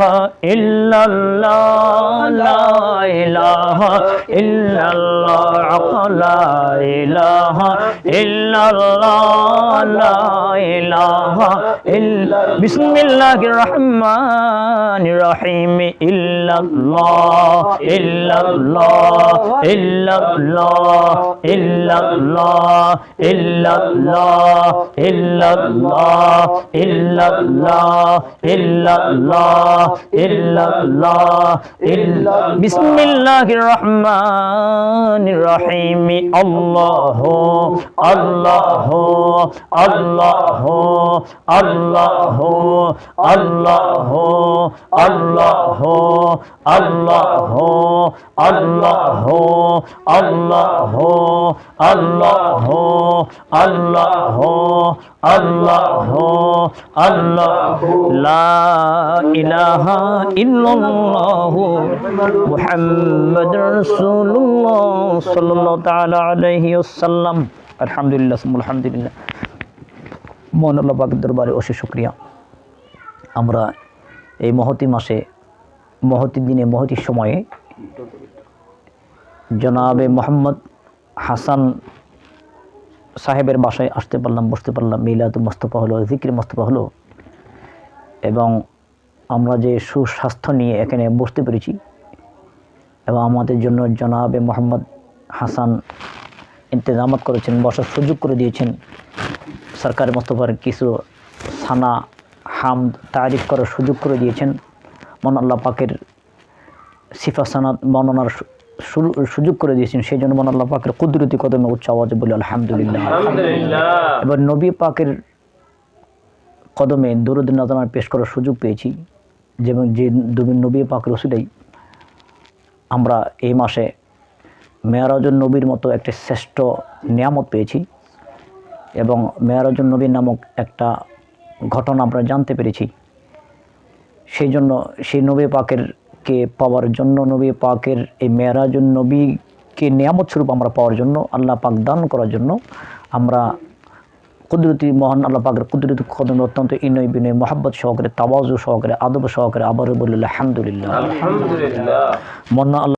ইলাহা ইল্লাল্লাহ লা ইলাহা ইল্লাল্লাহ হক লা ইলাহা ইল্লাল্লাহ লা ইলাহা ইল্লা বিসমিল্লাহির রহমানির রহিম ইল্লাল্লাহ ইল্লাল্লাহ ইল্লাল্লাহ ইল্লাল্লাহ ইল্লাল্লাহ ইল্লাল্লাহ ইল্লাল্লাহ ইল্লাল্লাহ ইল্লাল্লাহ ইল্লা বিসমিল্লাহির রহমানির রহিম আল্লাহ আল্লাহ আল্লাহ আল্লাহ আল্লাহ আল্লাহ আল্লাহ আল্লাহ আল্লাহ আল্লাহ আল্লাহ আল্লাহ আল্লাহ লা ইলাহা পাকের দরবারে অশেষ শুকরিয়া। আমরা এই মহতি মাসে, মহতি দিনে, মহতি সময়ে জনাবে মোহাম্মদ হাসান সাহেবের বাসায় আসতে পারলাম, বসতে পারলাম মিলাদ মোস্তফা হলো, জিকির মোস্তফা হলো এবং আমরা যে সুস্বাস্থ্য নিয়ে এখানে বসতে পেরেছি এবং আমাদের জন্য জনাবে মোহাম্মদ হাসান ইন্তজামাত করেছেন বসার সুযোগ করে দিয়েছেন। সরকার মোস্তফার কিছু সানা হামদ তারিফ করার সুযোগ করে দিয়েছেন। মন আল্লাহ পাকের সিফা সানাত বর্ণনার সুযোগ করে দিয়েছেন সেই জন্য মন আল্লাহ পাকের কুদরতি কদমে উচ্চ আওয়াজে বলে আলহামদুলিল্লাহ। এবার নবী পাকের কদমে দরুদ নাজানার পেশ করার সুযোগ পেয়েছি। যেমন যে দুবিন নবী পাক ওসিলেই আমরা এই মাসে মেয়ারাজুন নবীর মতো একটি শ্রেষ্ঠ নিয়ামত পেয়েছি এবং মেয়ারাজুন নবীর নামক একটা ঘটনা আমরা জানতে পেরেছি। সেই জন্য সেই নবী পাকের কে পাওয়ার জন্য, নবী পাকের এই মেয়ারাজুন নবীকে নিয়ামত স্বরূপ আমরা পাওয়ার জন্য, আল্লাহ পাক দান করার জন্য আমরা কুদরতি মহান আল্লাহ পাকের কুদরতি কদম অত্যন্ত ইনয় বিনয় মহাব্বত সহকারে তাবাজু সহকারে আদব সহকারে আবার বলল আলহামদুলিল্লাহ। মন্না আল্লাহ